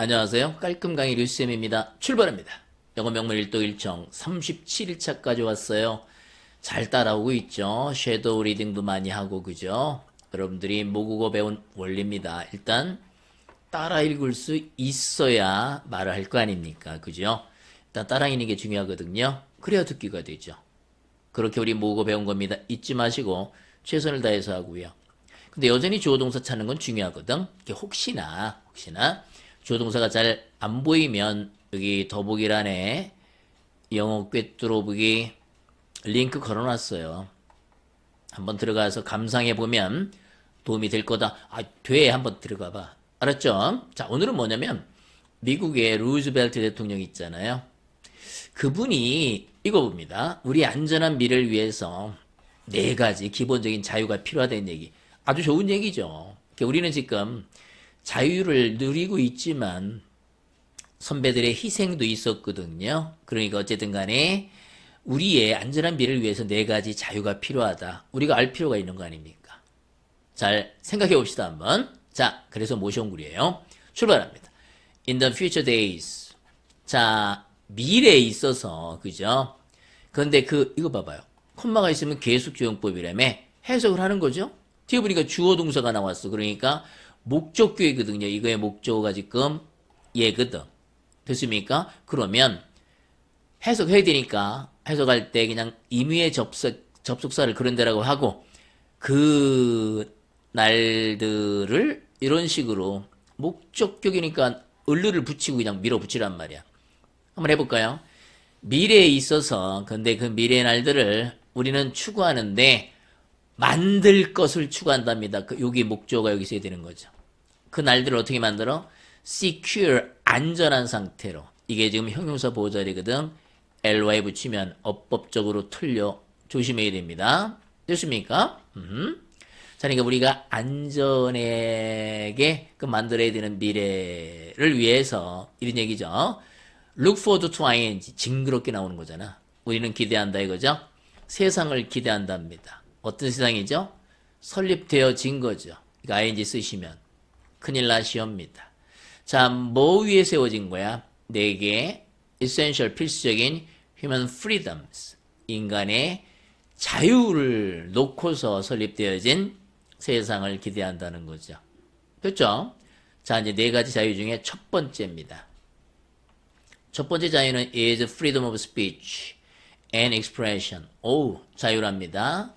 안녕하세요. 깔끔 강의 류쌤입니다. 출발합니다. 영어 명문 1도 1청 37일차까지 왔어요. 잘 따라오고 있죠. 섀도우 리딩도 많이 하고 그죠? 여러분들이 모국어 배운 원리입니다. 일단 따라 읽을 수 있어야 말을 할 거 아닙니까? 그죠? 일단 따라 읽는 게 중요하거든요. 그래야 듣기가 되죠. 그렇게 우리 모국어 배운 겁니다. 잊지 마시고 최선을 다해서 하고요. 근데 여전히 주어 동사 찾는 건 중요하거든. 혹시나 혹시나 주어 동사가 잘 안 보이면 여기 더보기란에 영어 꿰뚫어 보기 링크 걸어놨어요. 한번 들어가서 감상해 보면 도움이 될 거다. 아, 돼. 한번 들어가 봐. 알았죠? 자, 오늘은 뭐냐면 미국의 루즈벨트 대통령 있잖아요. 그분이 이거 봅니다. 우리 안전한 미래를 위해서 네 가지 기본적인 자유가 필요하다는 얘기. 아주 좋은 얘기죠. 우리는 지금 자유를 누리고 있지만 선배들의 희생도 있었거든요. 그러니까 어쨌든 간에 우리의 안전한 미래를 위해서 네 가지 자유가 필요하다. 우리가 알 필요가 있는 거 아닙니까? 잘 생각해 봅시다 한번. 자, 그래서 모셔온 글이에요. 출발합니다. In the future days. 자, 미래에 있어서 그죠? 그런데 그 이거 봐봐요. 콤마가 있으면 계속 조용법이라며 해석을 하는 거죠. 뒤에 보니까 주어 동사가 나왔어. 그러니까 목적규이거든요. 이거의 목적어가 지금 얘거든. 됐습니까? 그러면 해석해야 되니까 해석할 때 그냥 임의의 접속, 접속사를 그런 데라고 하고 그 날들을 이런 식으로 목적격이니까 을르를 붙이고 그냥 밀어붙이란 말이야. 한번 해볼까요? 미래에 있어서 근데 그 미래의 날들을 우리는 추구하는데 만들 것을 추구한답니다. 그 여기 목적어가 여기 있어야 되는 거죠. 그 날들을 어떻게 만들어? secure 안전한 상태로 이게 지금 형용사 보호자리거든. ly 붙이면 어법적으로 틀려 조심해야 됩니다. 됐습니까? 음. 자, 그러니까 우리가 안전하게 그 만들어야 되는 미래를 위해서 이런 얘기죠. look forward to ing 징그럽게 나오는 거잖아. 우리는 기대한다 이거죠. 세상을 기대한답니다. 어떤 세상이죠? 설립되어진 거죠. 이거 ing 쓰시면 큰일 나시옵니다. 자, 뭐 위에 세워진 거야? 네 개 essential 필수적인 human freedoms 인간의 자유를 놓고서 설립되어진 세상을 기대한다는 거죠. 됐죠? 자, 이제 네 가지 자유 중에 첫 번째입니다. 첫 번째 자유는 is freedom of speech and expression. 오, 자유랍니다.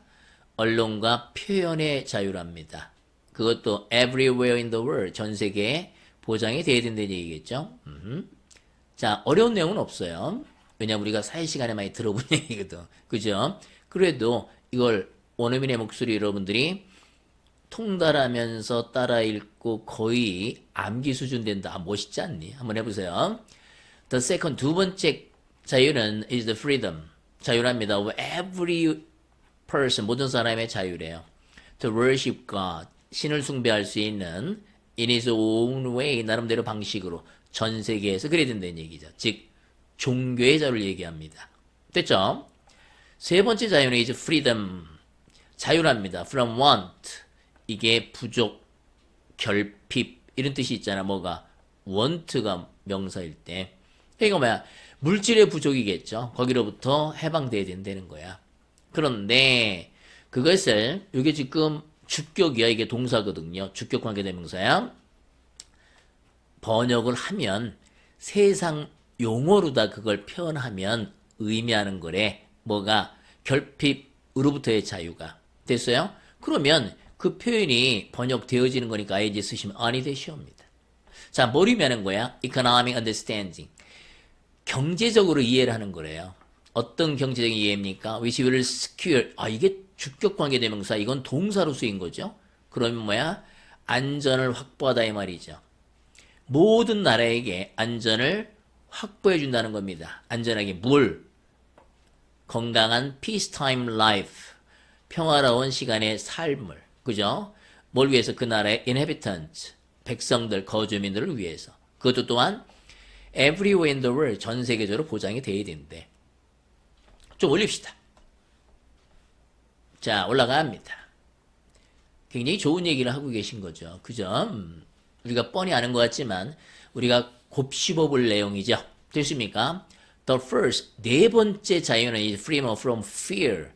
언론과 표현의 자유랍니다. 그것도 everywhere in the world, 전 세계에 보장이 돼야 된다는 얘기겠죠. 음. 자, 어려운 내용은 없어요. 왜냐면 우리가 사회 시간에 많이 들어본 얘기거든. 그죠? 그래도 이걸 원어민의 목소리 여러분들이 통달하면서 따라 읽고 거의 암기 수준 된다. 아, 멋있지 않니? 한번 해보세요. The second, 두 번째 자유는 is the freedom. 자유랍니다. Every person, 모든 사람의 자유래요. To worship God. 신을 숭배할 수 있는 in his own way, 나름대로 방식으로 전 세계에서 그래야 된다는 얘기죠. 즉, 종교의 자유를 얘기합니다. 됐죠? 세 번째 자유는 이제 freedom. 자유랍니다. From want. 이게 부족, 결핍, 이런 뜻이 있잖아. 뭐가? want가 명사일 때. 그러니까 뭐야? 물질의 부족이겠죠. 거기로부터 해방돼야 된다는 거야. 그런데 그것을 이게 지금 주격이야. 이게 동사거든요. 주격 관계대명사야. 번역을 하면 세상 용어로다 그걸 표현하면 의미하는 거래. 뭐가 결핍으로부터의 자유가 됐어요? 그러면 그 표현이 번역되어지는 거니까 ing 쓰시면 아니 되시옵니다. 자, 뭘 의미하는 거야? economic understanding. 경제적으로 이해를 하는 거래요. 어떤 경제적인 이해입니까? which will secure. 아, 이게 주격 관계 대명사. 이건 동사로 쓰인 거죠. 그러면 뭐야? 안전을 확보하다 이 말이죠. 모든 나라에게 안전을 확보해 준다는 겁니다. 안전하게 물, 건강한 peacetime life, 평화로운 시간의 삶을, 그죠? 뭘 위해서 그 나라의 inhabitants, 백성들, 거주민들을 위해서. 그것도 또한 everywhere in the world, 전 세계적으로 보장이 돼야 된대. 좀 올립시다. 자, 올라갑니다. 굉장히 좋은 얘기를 하고 계신 거죠. 그죠? 음, 우리가 뻔히 아는 것 같지만, 우리가 곱씹어 볼 내용이죠. 됐습니까? The first, 네 번째 자유는 이 freedom from fear.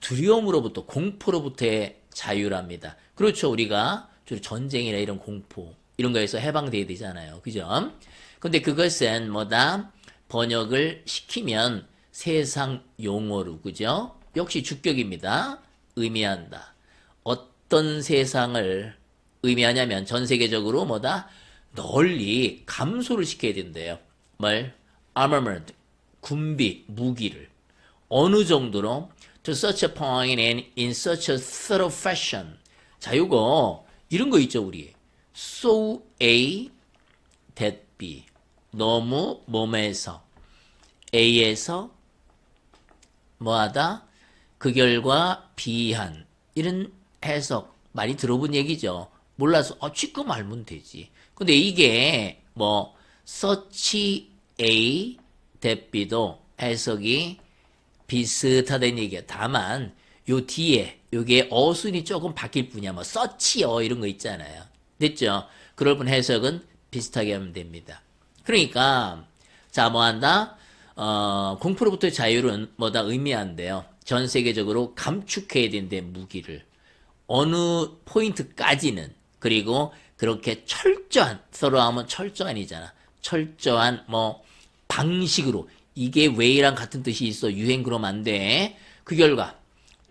두려움으로부터, 공포로부터의 자유랍니다. 그렇죠. 우리가 주로 전쟁이나 이런 공포, 이런 거에서 해방돼야 되잖아요. 그죠? 근데 그것은 뭐다? 번역을 시키면 세상 용어로, 그죠? 역시 주격입니다. 의미한다. 어떤 세상을 의미하냐면 전 세계적으로 뭐다? 널리 감소를 시켜야 된대요. 뭘? armament, 군비, 무기를. 어느 정도로 to such a point and in such a thorough fashion. 자, 요거 이런 거 있죠, 우리. so A that B. 너무 몸에서 A에서 뭐하다? 그 결과 B한 이런 해석 많이 들어본 얘기죠. 몰라서 어 취급 알면 되지. 근데 이게 뭐 such A B도 해석이 비슷하다는 얘기야. 다만 요 뒤에 요게 어순이 조금 바뀔 뿐이야. 뭐 서치어 이런 거 있잖아요. 됐죠? 그럴 뿐 해석은 비슷하게 하면 됩니다. 그러니까 자 뭐 한다? 어, 공포로부터의 자유는 뭐다 의미한대요. 전 세계적으로 감축해야 된대 무기를 어느 포인트까지는 그리고 그렇게 철저한 서로 하면 철저한이잖아. 철저한 뭐 방식으로 이게 왜랑 같은 뜻이 있어 유행 그러면 안 돼. 그 결과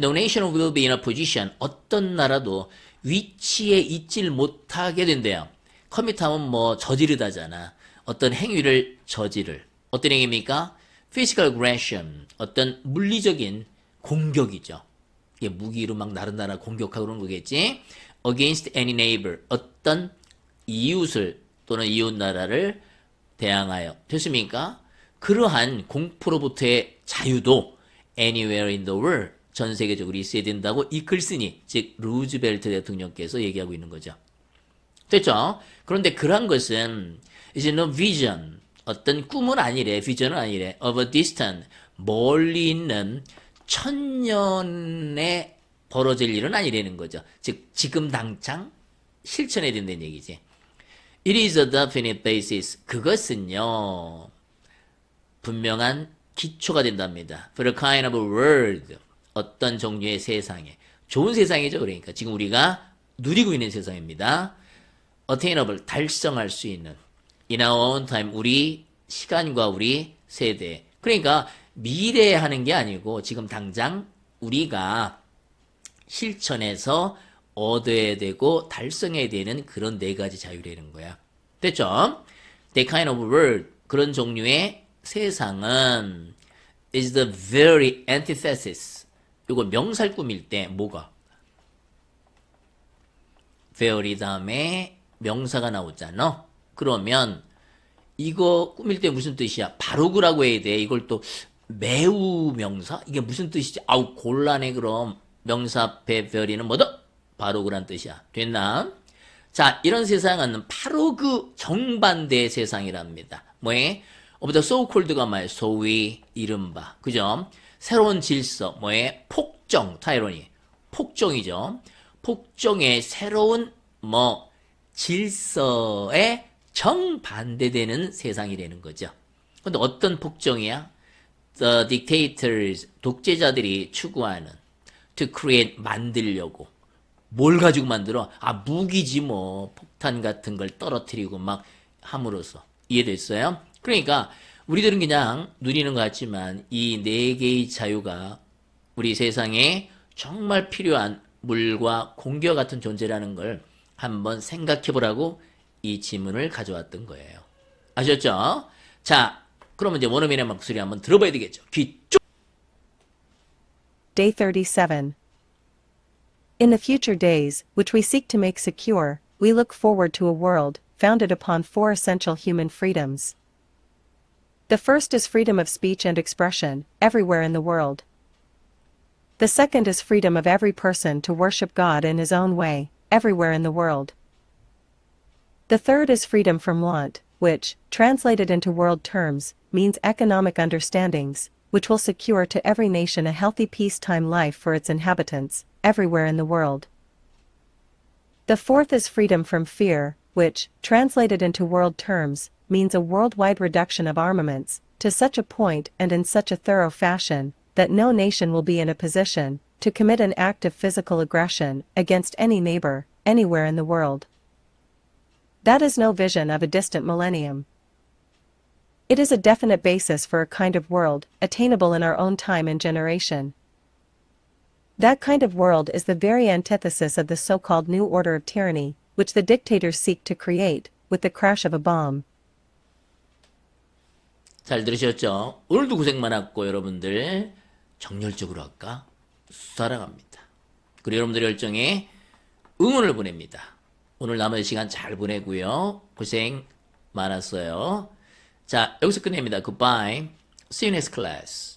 no nation will be in a position 어떤 나라도 위치에 있질 못하게 된대요. 커밋하면 뭐 저지르다잖아. 어떤 행위를 저지를 어떤 행위입니까? physical aggression 어떤 물리적인 공격이죠. 이게 무기로 막 다른 나라 공격하고 그런 거겠지. against any neighbor 어떤 이웃을 또는 이웃 나라를 대항하여 됐습니까? 그러한 공포로부터의 자유도 anywhere in the world 전 세계적으로 있어야 된다고 이 글쓴이 즉 루즈벨트 대통령께서 얘기하고 있는 거죠. 됐죠? 그런데 그러한 것은 이제 no vision 어떤 꿈은 아니래 비전은 아니래 of a distant 멀리 있는 천년에 벌어질 일은 아니라는 거죠. 즉 지금 당장 실천해야 된다는 얘기지. It is a definite basis. 그것은요 분명한 기초가 된답니다. For a kind of a world. 어떤 종류의 세상에. 좋은 세상이죠. 그러니까. 지금 우리가 누리고 있는 세상입니다. attainable. 달성할 수 있는. in our own time. 우리 시간과 우리 세대. 그러니까 미래에 하는 게 아니고 지금 당장 우리가 실천해서 얻어야 되고 달성해야 되는 그런 네 가지 자유라는 거야. 됐죠? That kind of world. 그런 종류의 세상은 is the very antithesis. 이거 명살 꾸밀 때 뭐가? very 다음에 명사가 나오잖아. 그러면 이거 꾸밀 때 무슨 뜻이야? 바로 그라고 해야 돼. 이걸 또 매우 명사? 이게 무슨 뜻이지? 아우 곤란해 그럼. 명사 앞에 very는 뭐다? 바로 그란 뜻이야. 됐나? 자, 이런 세상은 바로 그 정반대의 세상이랍니다. 뭐에? so called가 뭐예요? 소위 이른바. 그죠? 새로운 질서, 뭐에? 폭정, 타이로니. 폭정이죠. 폭정의 새로운 뭐 질서에 정반대되는 세상이라는 거죠. 근데 어떤 폭정이야? The dictators, 독재자들이 추구하는 to create, 만들려고. 뭘 가지고 만들어? 아, 무기지 뭐. 폭탄 같은 걸 떨어뜨리고 막 함으로써. 이해됐어요? 그러니까 우리들은 그냥 누리는 것 같지만 이 네 개의 자유가 우리 세상에 정말 필요한 물과 공기와 같은 존재라는 걸 한번 생각해 보라고 이 지문을 가져왔던 거예요. 아셨죠? 자, 그러면 이제 원어민의 목소리 한번 들어봐야 되겠죠. 귀 쭉. Day 37. In the future days, which we seek to make secure, we look forward to a world founded upon four essential human freedoms. The first is freedom of speech and expression, everywhere in the world. The second is freedom of every person to worship God in his own way, everywhere in the world. The third is freedom from want, which, translated into world terms, means economic understandings, which will secure to every nation a healthy peacetime life for its inhabitants, everywhere in the world. The fourth is freedom from fear, which, translated into world terms, means a worldwide reduction of armaments, to such a point and in such a thorough fashion, that no nation will be in a position to commit an act of physical aggression against any neighbor, anywhere in the world. That is no vision of a distant millennium. It is a definite basis for a kind of world, attainable in our own time and generation. That kind of world is the very antithesis of the so-called new order of tyranny, which the dictators seek to create, with the crash of a bomb. 잘 들으셨죠? 오늘도 고생 많았고 여러분들 정열적으로 할까? 사랑합니다. 그리고 여러분들의 열정에 응원을 보냅니다. 오늘 남은 시간 잘 보내고요. 고생 많았어요. 자, 여기서 끝냅니다. Goodbye. See you next class.